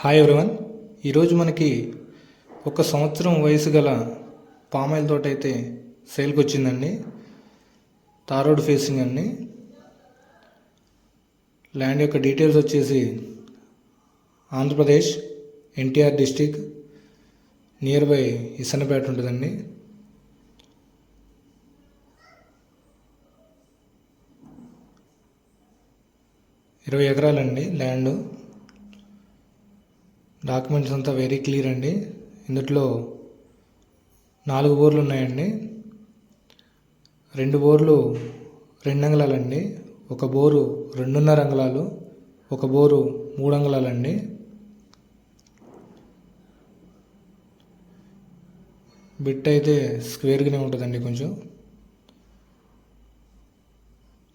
Hi everyone ఈరోజు మనకి ఒక సంవత్సరం వయసు గల పామాయిల్ తోట అయితే సేల్కి వచ్చిందండి తారోడ్ ఫేసింగ్ అండి. ల్యాండ్ యొక్క డీటెయిల్స్ వచ్చేసి Andhra Pradesh NTR district near by Isanapeta ఉంటుందండి. ఇరవై ఎకరాలండి ల్యాండ్. డాక్యుమెంట్స్ అంతా వెరీ క్లియర్ అండి. ఇందులో నాలుగు బోర్లు ఉన్నాయండి. రెండు బోర్లు రెండు అంగళాలండి. ఒక బోరు రెండున్నర అంగళాలు ఒక బోరు మూడు అంగళాలండి. బిట్ అయితే స్క్వేర్గానే ఉంటుందండి కొంచెం.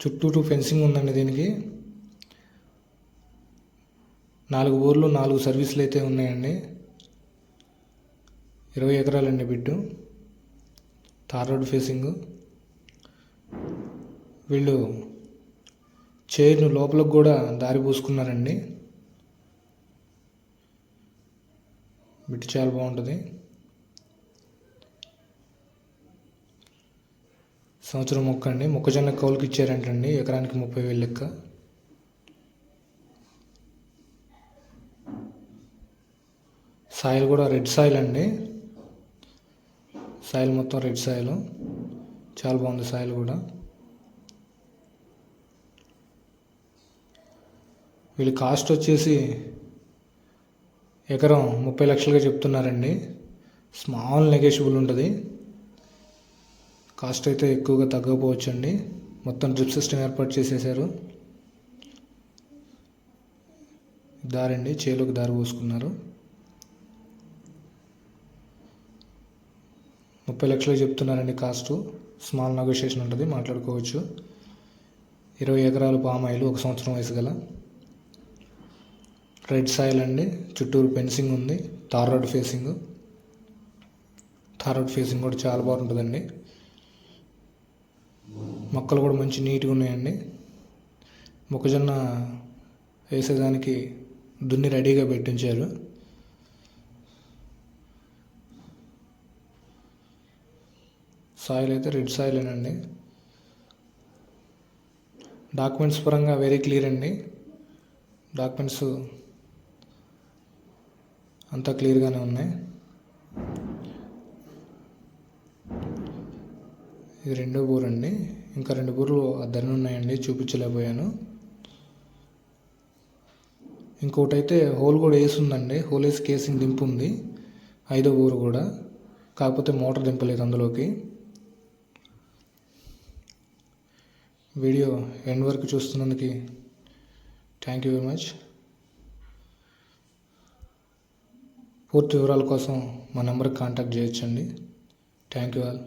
చుట్టూరు ఫెన్సింగ్ ఉందండి దీనికి. నాలుగు ఊర్లు నాలుగు సర్వీసులు అయితే ఉన్నాయండి. ఇరవై ఎకరాలండి బిడ్డు. Tar road facing. వీళ్ళు చైర్ను లోపలకు కూడా దారి పూసుకున్నారండి. బిట్ చాలా బాగుంటుంది. సంవత్సరం మొక్క అండి మొక్కజొన్న కౌలుకి ఇచ్చారంటండి. ఎకరానికి ముప్పై వేలు లెక్క. సాయిల్ కూడా రెడ్ సాయిల్ అండి. సాయిల్ మొత్తం రెడ్ సాయిల్. చాలా బాగుంది సాయిల్ కూడా. వీళ్ళు కాస్ట్ వచ్చేసి ఎకరం ముప్పై లక్షలుగా చెప్తున్నారండి. స్మాల్ నెగోషియబుల్ ఉంటుంది. కాస్ట్ అయితే ఎక్కువగా తగ్గకపోవచ్చు అండి మొత్తం డ్రిప్ సిస్టమ్ ఏర్పాటు చేసేసారు. దారండి చేలోకి దారి పోసుకున్నారు. ముప్పై లక్షలు చెప్తున్నారండి కాస్ట్ స్మాల్ నెగోషియేషన్ ఉంటుంది మాట్లాడుకోవచ్చు. ఇరవై ఎకరాలు పామ్ ఆయిల్ ఒక సంవత్సరం వయసు గల. రెడ్ సాయిల్ అండి చుట్టూరు ఫెన్సింగ్ ఉంది tar road facing tar road facing కూడా చాలా బాగుంటుందండి. మొక్కలు కూడా మంచి నీట్గా ఉన్నాయండి. మొక్కజొన్న వేసేదానికి దున్ని రెడీగా పెట్టించారు. సాయిల్ అయితే రెడ్ సాయిల్ అండి డాక్యుమెంట్స్ పరంగా వెరీ క్లియర్ అండి. డాక్యుమెంట్స్ అంతా క్లియర్గానే ఉన్నాయి. ఇది రెండో బోర్ అండి. ఇంకా రెండు బోర్లు అద్దరిని ఉన్నాయండి చూపించలేకపోయాను. ఇంకోటి అయితే హోల్ కూడా వేసి ఉందండి. హోల్ వేసి కేసింగ్ దింపు ఉంది ఐదో బోర్ కూడా. కాకపోతే మోటార్ దింపలేదు అందులోకి. వీడియో ఎండ్ వరకు చూస్తున్నందుకు థ్యాంక్ యూ వెరీ మచ్. పూర్తి వివరాల కోసం మా నెంబర్కి కాంటాక్ట్ చేయొచ్చండి. Thank you all.